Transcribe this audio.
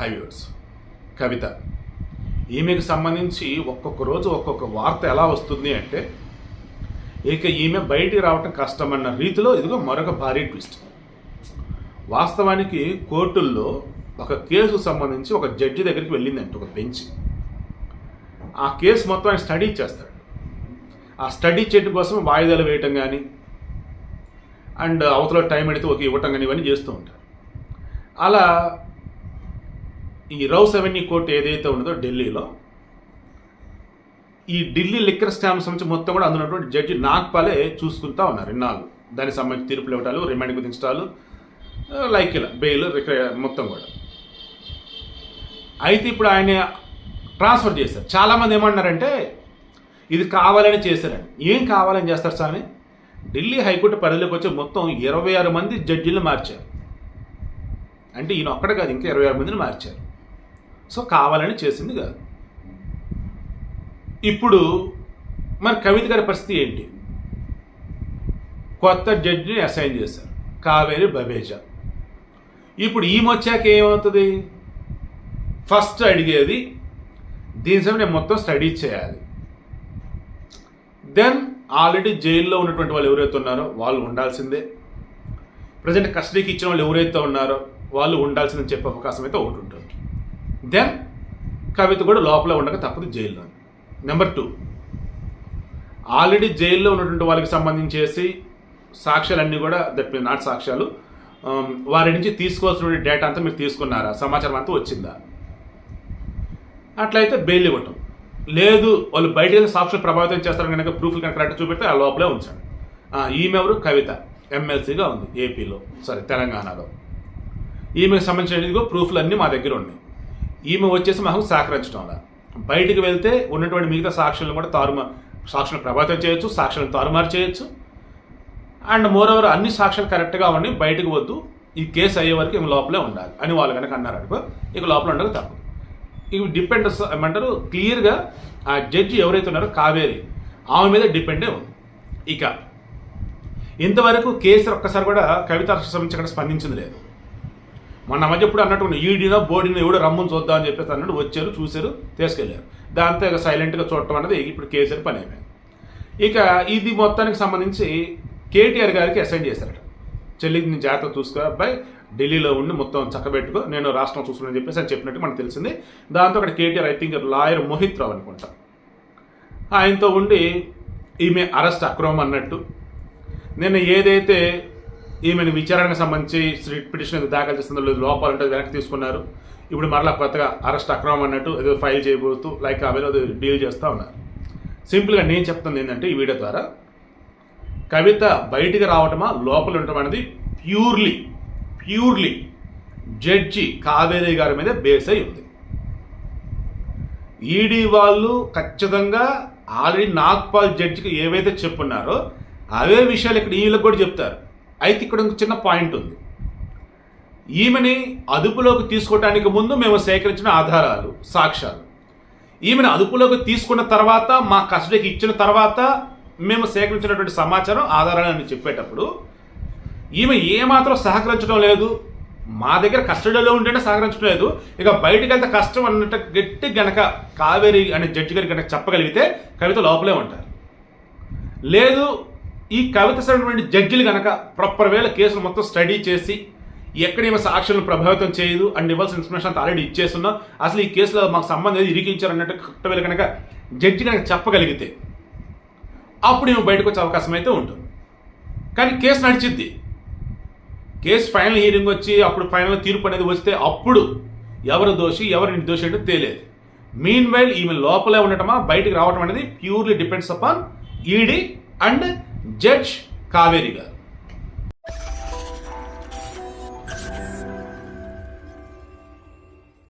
హైవ్యూర్స్ కవిత ఈమెకు సంబంధించి ఒక్కొక్క రోజు ఒక్కొక్క వార్త ఎలా వస్తుంది అంటే ఇక ఈమె బయటికి రావటం కష్టమన్న రీతిలో ఇదిగో మరొక భారీ ట్విస్ట్. వాస్తవానికి కోర్టుల్లో ఒక కేసుకు సంబంధించి ఒక జడ్జి దగ్గరికి వెళ్ళిందంట ఒక బెంచ్. ఆ కేసు మొత్తం ఆయన స్టడీ చేస్తాడు. ఆ స్టడీ చేయడం కోసం వాయిదాలు వేయటం కానీ అండ్ అవతల టైం అడిగితే ఒక ఇవ్వటం కానీ ఇవన్నీ చేస్తూ ఉంటారు అలా ఈ రౌస్ అవెన్యూ కోర్టు ఏదైతే ఉన్నదో ఢిల్లీలో ఈ ఢిల్లీ లిక్కర్ స్టాంప్ సంబంధించి మొత్తం కూడా అందులో ఉన్నటువంటి జడ్జి నాగ్పాలే చూసుకుంటా ఉన్నారు ఇన్నాళ్ళు. దానికి సంబంధించి తీర్పులు ఇవ్వటాలు రిమాండ్ కుదించడాలు లైక్ ఇలా బెయిల్ రిక- మొత్తం కూడా. అయితే ఇప్పుడు ఆయన ట్రాన్స్ఫర్ చేశారు. చాలామంది ఏమన్నారంటే ఇది కావాలని చేశారని. ఏం కావాలని చేస్తారు స్వామి? ఢిల్లీ హైకోర్టు పరిధిలోకి వచ్చి మొత్తం ఇరవై ఆరు మంది జడ్జీలు మార్చారు. అంటే ఈయన ఒక్కడ కాదు ఇంకా ఇరవై ఆరు మందిని మార్చారు. సో కావాలని చేసింది కాదు. ఇప్పుడు మరి కవిత గారి పరిస్థితి ఏంటి? కొత్త జడ్జిని అసైన్ చేశారు కావేరి బబేజా ఇప్పుడు ఈమె వచ్చాక ఏమవుతుంది? ఫస్ట్ అడిగేది దీని సమయం నేను మొత్తం స్టడీ చేయాలి. దెన్ ఆల్రెడీ జైల్లో ఉన్నటువంటి వాళ్ళు ఎవరైతే ఉన్నారో వాళ్ళు ఉండాల్సిందే. ప్రజెంట్ కస్టడీకి ఇచ్చిన వాళ్ళు ఎవరైతే ఉన్నారో వాళ్ళు ఉండాల్సిందని చెప్పే అవకాశం అయితే ఒకటి ఉంటుంది. దెన్ కవిత కూడా లోపల ఉండక తప్పదు జైల్లో నెంబర్ టూ ఆల్రెడీ జైల్లో ఉన్నటువంటి వాళ్ళకి సంబంధించేసి సాక్ష్యాలన్నీ కూడా దట్ మీన్ నాట్ సాక్ష్యాలు um, వారి నుంచి తీసుకోవాల్సిన డేటా అంతా మీరు తీసుకున్నారా? సమాచారం అంతా వచ్చిందా? అట్లయితే బెయిల్ ఇవ్వటం. లేదు వాళ్ళు బయట వెళ్ళి సాక్షులు ప్రభావితం చేస్తారు కనుక ప్రూఫ్లు కనుక కరెక్ట్ చూపెడితే ఆ లోపలే ఉంచండి. ఈమెవరు ఈమె ఎవరు? కవిత. ఎమ్మెల్సీగా ఉంది ఏపీలో సారీ తెలంగాణలో. ఈమెకు సంబంధించిన ప్రూఫ్లు అన్నీ మా దగ్గర ఉన్నాయి. ఈమె వచ్చేసి మాకు సహకరించడం అలా బయటికి వెళ్తే ఉన్నటువంటి మిగతా సాక్షులను కూడా తారుమా సాక్షులను ప్రభావితం చేయొచ్చు సాక్షులను తారుమారు చేయొచ్చు. అండ్ మోర్ ఓవర్ అన్ని సాక్షులు కరెక్ట్గా ఉండి బయటకు వద్దు. ఈ కేసు అయ్యే వరకు ఇక లోపలే ఉండాలి అని వాళ్ళు కనుక అన్నారు అనుకో ఇక లోపల ఉండక తప్పు ఇవి డిపెండ్ ఏమంటారు క్లియర్గా ఆ జడ్జి ఎవరైతే ఉన్నారో కావేరి ఆమె మీద డిపెండే ఉంది. ఇక ఇంతవరకు కేసు ఒక్కసారి కూడా కవిత సంబంధించి అక్కడ స్పందించింది లేదు. మొన్న మధ్య ఇప్పుడు అన్నట్టు ఈడీనో బోర్డీనో ఎవడో రమ్మని చూద్దాం అని చెప్పేసి అన్నట్టు వచ్చారు చూశారు తీసుకెళ్ళారు. దాంతో ఇక సైలెంట్గా చూడటం అనేది ఇప్పుడు కేసీఆర్ పని అయిపోయింది. ఇక ఇది మొత్తానికి సంబంధించి కేటీఆర్ గారికి అసైన్ చేశారట. చెల్లికి నేను జాగ్రత్త చూసుకో అబ్బాయి ఢిల్లీలో ఉండి మొత్తం చక్కబెట్టుకో నేను రాష్ట్రం చూసుకుని చెప్పేసి అని చెప్పినట్టు మనకు తెలిసింది. దాంతో అక్కడ KTR I think lawyer Mohit Rao అనుకుంటా. ఆయనతో ఉండి ఈమె అరెస్ట్ అక్రమం అన్నట్టు. నేను ఏదైతే ఈమెను విచారణకు సంబంధించి స్ట్రీట్ పిటిషన్ ఏదో దాఖలు చేస్తుందో లేదు లోపాలు ఉంటే వెనక్కి తీసుకున్నారు. ఇప్పుడు మరలా కొత్తగా అరెస్ట్ అక్రమం అన్నట్టు ఏదో ఫైల్ చేయబోతూ లైక్ అవేదో డీల్ చేస్తూ ఉన్నారు. సింపుల్గా నేను చెప్తుంది ఏంటంటే ఈ వీడియో ద్వారా కవిత బయటికి రావటమా లోపల ఉండటం అనేది ప్యూర్లీ ప్యూర్లీ జడ్జి కావేరి గారి మీద బేస్ అయి ఉంది. ఈడీ వాళ్ళు ఖచ్చితంగా ఆల్రెడీ నాగ్పాల్ జడ్జికి ఏవైతే చెప్పున్నారో అవే విషయాలు ఇక్కడ వీళ్ళకి కూడా చెప్తారు. అయితే ఇక్కడ ఒక చిన్న పాయింట్ ఉంది. ఈమెని అదుపులోకి తీసుకోవడానికి ముందు మేము సేకరించిన ఆధారాలు సాక్ష్యాలు. ఈమెను అదుపులోకి తీసుకున్న తర్వాత మా కస్టడీకి ఇచ్చిన తర్వాత మేము సేకరించినటువంటి సమాచారం ఆధారాలని చెప్పేటప్పుడు ఈమె ఏమాత్రం సహకరించడం లేదు. మా దగ్గర కస్టడీలో ఉంటేనే సహకరించడం లేదు. ఇక బయటికి వెళ్తే కష్టం అన్నట్టు గట్టి గనక కావేరి అనే జడ్జి గారికి గనక చెప్పగలిగితే కవిత లోపలే ఉంటారు. లేదు ఈ కవిత సరైనటువంటి జడ్జిలు కనుక ప్రాపర్ వేళ కేసులు మొత్తం స్టడీ చేసి ఎక్కడ ఏమో సాక్షులను ప్రభావితం చేయదు అండ్ ఇవ్వాల్సిన ఇన్ఫర్మేషన్ అంతా ఆల్రెడీ ఇచ్చేస్తున్నాం అసలు ఈ కేసులో మాకు సంబంధం ఏది ఇరికించారు అన్నట్టు కరెక్ట్ వేళ కనుక జడ్జి కనుక చెప్పగలిగితే అప్పుడు ఏమో బయటకు వచ్చే అవకాశం అయితే ఉంటుంది. కానీ కేసు నడిచిద్ది. కేసు ఫైనల్ హియరింగ్ వచ్చి అప్పుడు ఫైనల్ తీర్పు అనేది వస్తే అప్పుడు ఎవరు దోషి ఎవరు నిర్దోషి అంటే తేలేదు మీన్ వైల్ ఈమె లోపలే ఉండటమా బయటికి రావటం అనేది purely depends upon ED and judge Kaveri garu.